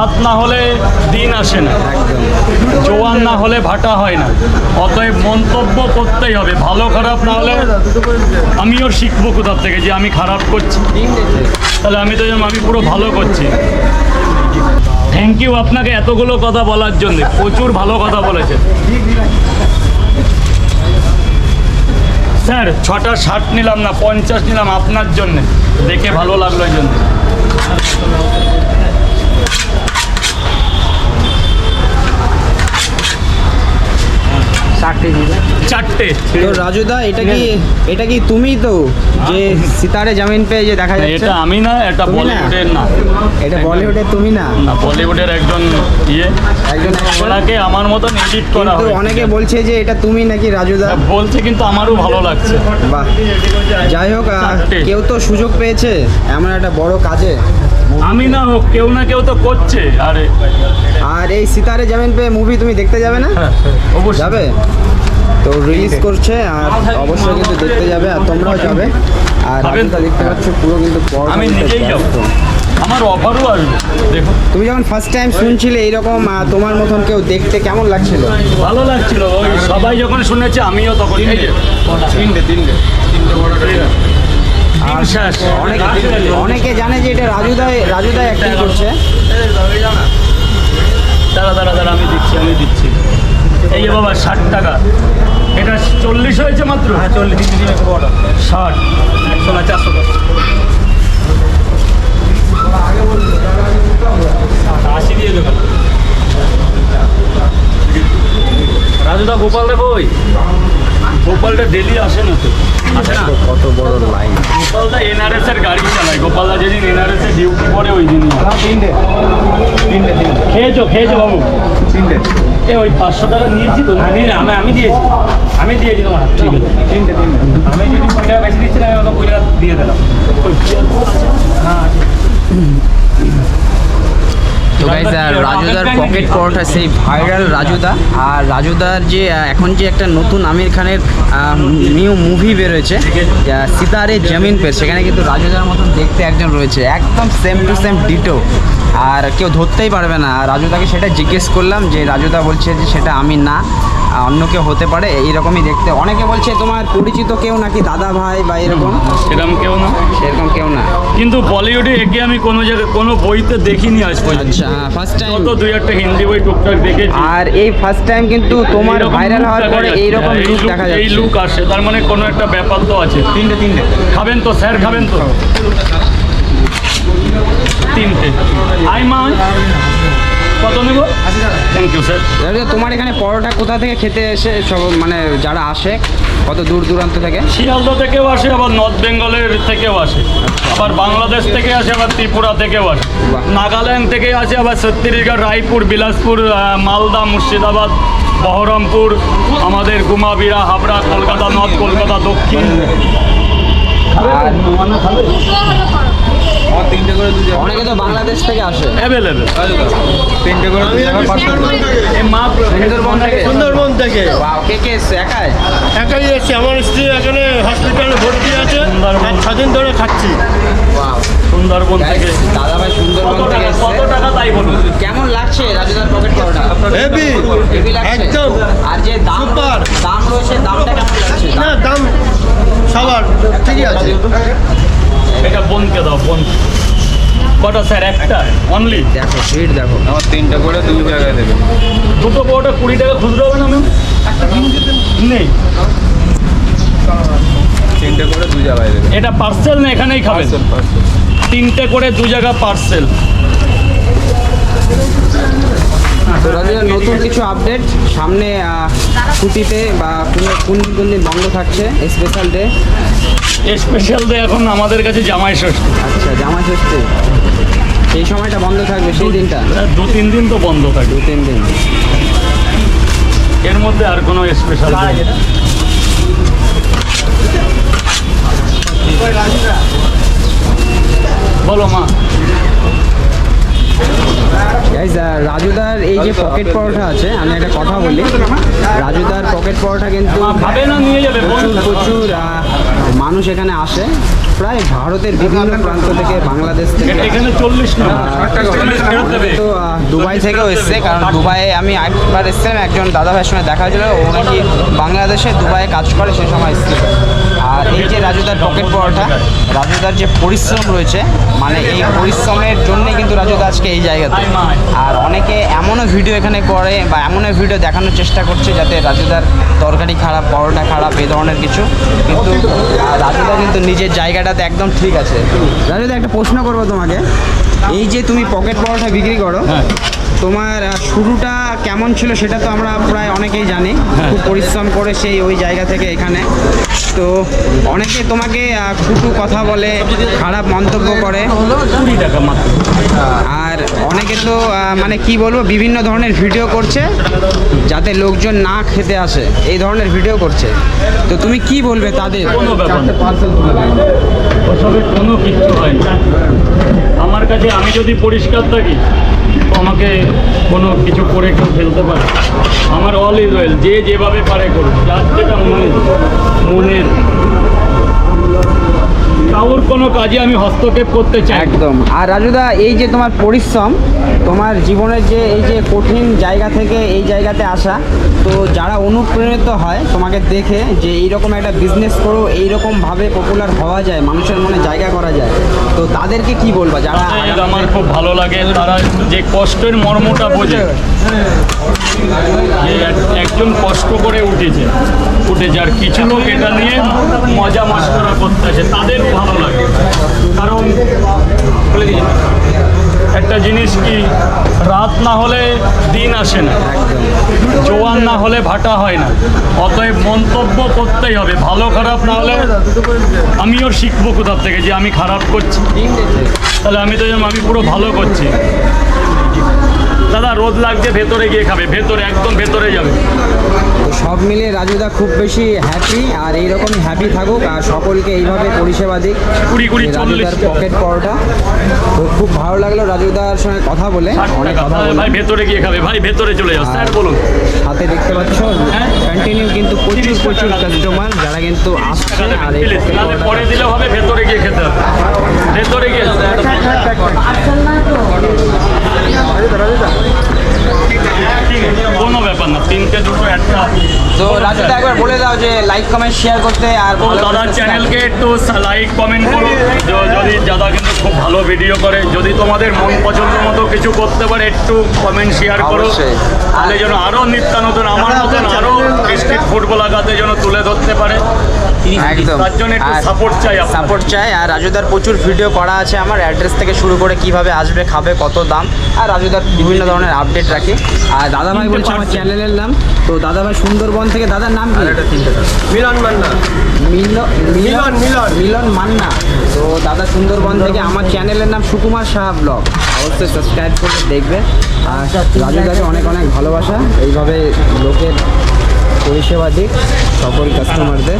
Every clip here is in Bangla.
ভাত না হলে দিন আসে না। জোয়ান না হলে ভাটা হয় না। অতএব মন্তব্য করতেই হবে। ভালো খারাপ না হলে আমিও শিখব কোথার থেকে যে আমি খারাপ করছি। তাহলে আমি তো আমি পুরো ভালো করছি। থ্যাংক ইউ আপনাকে এতগুলো কথা বলার জন্য। প্রচুর ভালো কথা বলেছেন। স্যার, ছটা ষাট নিলাম না, পঞ্চাশ নিলাম আপনার জন্য। দেখে ভালো লাগল এই জন্য। চারটে তো রাজুদা এটা কি এটা কি তুমি তো? যে সিতারে জামিন পেয়ে যে দেখা যাচ্ছে? এটা আমি না এটা তুমি না? বলিউডের না। এটা বলিউডে তুমি না? না বলিউডের একজন ইয়ে। একজন ওনাকে আমার মতন এডিট করা হয় অনেকে বলছে যে এটা তুমি নাকি রাজুদা বলছে কিন্তু আমারও ভালো লাগছে। বাহ। যাই হোক কেউ তো সুযোগ পেয়েছে এমন একটা বড় কাজে। আমি না হোক কেউ না কেউ তো করছে। আরে। আর এই সিতারে জামিন পেয়ে মুভি তুমি দেখতে যাবে না? হ্যাঁ, অবশ্যই। যাবে? তো রিলিজ করছে আর অবশ্যই কিন্তু দেখতে যাবে আর তোমরাও যাবে। আর যাবেন? দেখতে পাচ্ছ পুরো কিন্তু আমি নিজেই যাব। আমার অফারও আসবে। দেখুন তুমি যখন ফার্স্ট টাইম শুনছিলে এইরকম তোমার মতন কেউ দেখতে কেমন লাগছিল? ভালো লাগছিল। ওই সবাই যখন শুনেছে আমিও তখন যে। তিনটে তিনটে। আর শেষ অনেকে অনেকে জানে যে এটা রাজুদাই রাজুদাই অ্যাক্টিং করছে। দাঁড়া দাঁড়া দাঁড়া আমি দিচ্ছি আমি দিচ্ছি। এই যে বাবা ষাট টাকা। এটা চল্লিশ হয়েছে মাত্র? হ্যাঁ চল্লিশ ষাট। একশো না চারশো টাকা আশি দিয়ে দেবেন রাজুদা গোপাল রে কই? গোপালটা ডেলি আসে না তো। আসে না? কত বড় লাইন গোপালদা এনআরএস এর গাড়ি চালায়। গোপালদা যেদিন এনআরএস এ ডিউটি পড়ে ওই দিন খেয়েছো খেয়েছো বাবু? তিনটে। এ ওই পাঁচশো টাকা নিয়েছি তো। আমি আমি আমি দিয়েছি। আমি দিয়েছি তোমার ঠিক আছে। তিনটে তিনটে। আমি যদি কুড়ি টাকা বেশি দিচ্ছি না আমি ওকে কুড়ি টাকা দিয়ে দিলাম। তো গাইজ রাজুদার পকেট পরোটা সেই ভাইরাল রাজুদা। আর রাজুদার যে এখন যে একটা নতুন আমির খানের নিউ মুভি বেরোয়েছে সিতারে জমিন পে। সেখানে কিন্তু রাজুদার মতন দেখতে একজন রয়েছে। একদম সেম টু সেম ডিটো আর কেউ ধরতেই পারবে না। আর রাজুদাকে সেটা জিজ্ঞেস করলাম যে রাজুদা বলছে যে সেটা আমি না অন্য কেউ হতে পারে এইরকমই দেখতে। অনেকে বলছে তোমার পরিচিত কেউ নাকি দাদা ভাই বা এরকম? সেরকম কেউ না। সেরকম কেউ না। কিন্তু বলিউডে একে আমি কোনো জায়গায় কোনো বইতে দেখিনি আজ পর্যন্ত। আচ্ছা ফার্স্ট টাইম কত দুই একটা হিন্দি বই টুকটাক দেখেছি। আর এই ফার্স্ট টাইম কিন্তু তোমার ভাইরাল হওয়ার পরে যাচ্ছে। এইরকম হ্যাঁ, লুক দেখা দেখা এই লুক আসে। তার মানে কোনো একটা ব্যাপার তো আছে। তিনটে তিনটে। খাবেন তো স্যার খাবেন তো। তিনটে। আই মা কত নেব? থ্যাংক ইউ স্যার দাদা, তোমার এখানে পরোটা কোথা থেকে খেতে এসে সব মানে যারা আসে কত দূর দূরান্ত থেকে? শিয়ালদা থেকেও আসে আবার নর্থ বেঙ্গলের থেকেও আসে। আবার বাংলাদেশ থেকে আসে আবার ত্রিপুরা থেকেও আসে। নাগাল্যান্ড থেকে আসে আবার ছত্তিশগড় রায়পুর বিলাসপুর মালদা মুর্শিদাবাদ বহরমপুর আমাদের গুমাবিরা হাবড়া কলকাতা নর্থ কলকাতা দক্ষিণ। তিনটে করে দু অনেকে তো বাংলাদেশ থেকে আসে। অ্যাভেলেবেল তিনটে করে সুন্দরবন থেকে? সুন্দরবন থেকে। কে কে এসছে? একাই? একাই এসেছি। আমার স্ত্রী এখানে হসপিটালে ভর্তি আছে। ছদিন ধরে খাচ্ছি। সুন্দরবন থেকে দাদা ভাই সুন্দরবন থেকে কত টাকা তাই বলুন? কেমন লাগছে রাজুদার পকেট পরোটা? হেভি হেভি লাগছে। একদম। আর যে দাম. দাম রয়েছে দামটা কেমন লাগছে? না দাম সবার ঠিকই আছে। এটা বোনকে দাও বোন। কটা স্যার? একটা? অনলি দেখো ভিড় দেখো। আমার তিনটে করে দু জায়গায় দেবে। দুটো বড়টা কুড়ি টাকা খুচরো হবে না ম্যাম নেই। তিনটে করে দু জায়গায় দেবে। এটা পার্সেল না এখানেই খাবেন? পার্সেল পার্সেল তিনটে করে দু জায়গা পার্সেল তো নতুন কিছু আপডেট সামনে ছুটিতে বা কোনো কোন দিন কোন দিন বন্ধ থাকছে? স্পেশাল ডে স্পেশাল ডে এখন আমাদের কাছে জামাই ষষ্ঠী। আচ্ছা জামা ষষ্ঠী। সেই সময়টা বন্ধ থাকবে সেই দিনটা? দু তিন দিন তো বন্ধ থাকে। দু তিন দিন। এর মধ্যে আর কোনো স্পেশাল বলো মা। রাজুদার এই যে পকেট পরোটা আছে আমি একটা কথা বলি। রাজুদার পকেট পরোটা কিন্তু প্রচুর প্রচুর মানুষ এখানে আসে। প্রায় ভারতের বিভিন্ন প্রান্ত থেকে বাংলাদেশ থেকে তো দুবাই থেকেও এসছে কারণ দুবাইয়ে আমি একবার এসেছিলাম একজন দাদা ভাইয়ের সঙ্গে দেখা হয়েছিল ও নাকি বাংলাদেশে দুবাইয়ে কাজ করে সে সময় এসেছিল। রাজুদার পকেট পরোটা। রাজুদার যে পরিশ্রম রয়েছে মানে এই পরিশ্রমের জন্যই কিন্তু রাজুদা আজকে এই জায়গাতে। আর অনেকে এমনও ভিডিও এখানে করে বা এমনও ভিডিও দেখানোর চেষ্টা করছে যাতে রাজুদার তরকারি খারাপ পরোটা খারাপ এই ধরনের কিছু। কিন্তু রাজুদা কিন্তু নিজের জায়গাটাতে একদম ঠিক আছে। রাজুদা একটা প্রশ্ন করব তোমাকে। এই যে তুমি পকেট পরোটা বিক্রি করো হ্যাঁ। তোমার শুরুটা কেমন ছিল সেটা তো আমরা প্রায় অনেকেই জানি। খুব পরিশ্রম করে সেই ওই জায়গা থেকে এখানে। তো অনেকে তোমাকে কুটু কথা বলে খারাপ মন্তব্য করে। আর অনেকে তো মানে কি বলব বিভিন্ন ধরনের ভিডিও করছে যাতে লোকজন না খেতে আসে। এই ধরনের ভিডিও করছে। তো তুমি কি বলবে তাদের? কোনো ব্যাপার ওসবের কোনো কিচ্ছু হয় না। আমার কাছে আমি যদি পরিষ্কার থাকি আমাকে কোনো কিছু করে কেউ ফেলতে পারে। আমার অল ইজ ওয়েল যে যেভাবে পারে করুক, যার যেটা মনে মনের কারোর কোনো কাজে আমি হস্তক্ষেপ করতে চাই একদম। আর রাজুদা এই যে তোমার পরিশ্রম তোমার জীবনের যে এই যে কঠিন জায়গা থেকে এই জায়গাতে আসা তো যারা অনুপ্রেরিত হয় তোমাকে দেখে যে এইরকম একটা বিজনেস করো এইরকমভাবে পপুলার হওয়া যায় মানুষের মনে জায়গা করা যায় তো তাদেরকে কি বলবা? যারা আমার খুব ভালো লাগে তারা যে কষ্টের মর্মটা বোঝে। একজন কষ্ট করে উঠেছে উঠেছে। আর কিছু লোক এটা নিয়ে মজা মাস্করা করতেছে তাদের ভালো লাগে। কারণ একটা জিনিস কি, রাত না হলে দিন আসে না। জোয়ান না হলে ভাটা হয় না। অতএব মন্তব্য করতেই হবে। ভালো খারাপ না হলে আমিও শিখব কোথার থেকে যে আমি খারাপ করছি। তাহলে আমি তো যেমন, আমি পুরো ভালো করছি। দাদা রোদ লাগছে ভেতরে গিয়ে খাবে ভেতরে একদম ভেতরে যাবে। সব মিলে রাজুদা খুব বেশি হ্যাপি আর এইরকমই হ্যাপি থাকুক আর সকলকে এইভাবে পরিষেবা দিক। কুড়ি কুড়ি রাজুদার পকেট পরোটা। তো খুব ভালো লাগল রাজুদার সঙ্গে কথা বলে। অনেক কথা বলে ভাই ভেতরে গিয়ে খাবে ভাই ভেতরে চলে যাও। স্যার বলুন। হাতে দেখতে পাচ্ছ হ্যাঁ। কন্টিনিউ কিন্তু প্রচুর প্রচুর কাস্টমার যারা কিন্তু আসছে আর এই পরে দিলেও হবে ভেতরে গিয়ে খেতে হবে। ভেতরে গিয়ে ঠিক আছে, কোনো ব্যাপার না তিনটে দুটো একটা তো রাজুদা একবার বলে দাও যে লাইক কমেন্ট শেয়ার করতে আর দাদার চ্যানেলকে একটু লাইক কমেন্ট করো। য- যদি দাদা কিন্তু খুব ভালো ভিডিও করে যদি তোমাদের মন পছন্দ মতো কিছু করতে পারে একটু কমেন্ট শেয়ার করো। তাহলে যেন আরও নিত্য নতুন আমার মতন আরও ডিস্ট্রিক্ট ফুটবল আগাতে যেন তুলে ধরতে পারে। একদম। তার জন্য একটু সাপোর্ট চাই সাপোর্ট চাই। আর রাজুদার প্রচুর ভিডিও করা আছে। আমার অ্যাড্রেস থেকে শুরু করে কীভাবে আসবে খাবে কত দাম। আর রাজুদার বিভিন্ন ধরনের আপডেট রাখি। আর দাদা ভাই বলছে আমার চ্যানেলের নাম। তো দাদা ভাই সুন্দরবন থেকে দাদার নাম কি? মিলন মান্না। মিলন মিলন, মিলন। মিলন মান্না। তো দাদা সুন্দরবন থেকে আমার চ্যানেলের নাম সুকুমার সাহা ব্লগ অবশ্যই সাবস্ক্রাইব করে দেখবে। আর রাজুদাকে অনেক অনেক ভালোবাসা। এইভাবে লোকের পরিষেবা দিক সকল কাস্টমারদের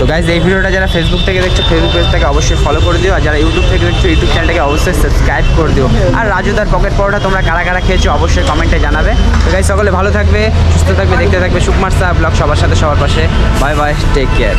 তো গাইজ এই ভিডিওটা যারা ফেসবুক থেকে দেখছ ফেসবুক পেজ থেকে অবশ্যই ফলো করে দিও। আর যারা ইউটিউব থেকে দেখছ ইউটিউব চ্যানেলটাকে অবশ্যই সাবস্ক্রাইব করে দিও। আর রাজু রাজুদার পকেট পরোটা তোমরা কারা কারা খেয়েছো, অবশ্যই কমেন্টে জানাবে। তো গাইজ সকলে ভালো থাকবে, সুস্থ থাকবে, দেখতে থাকবে সুকুমার সাহা ব্লগ সবার সাথে, সবার পাশে। Bye bye take care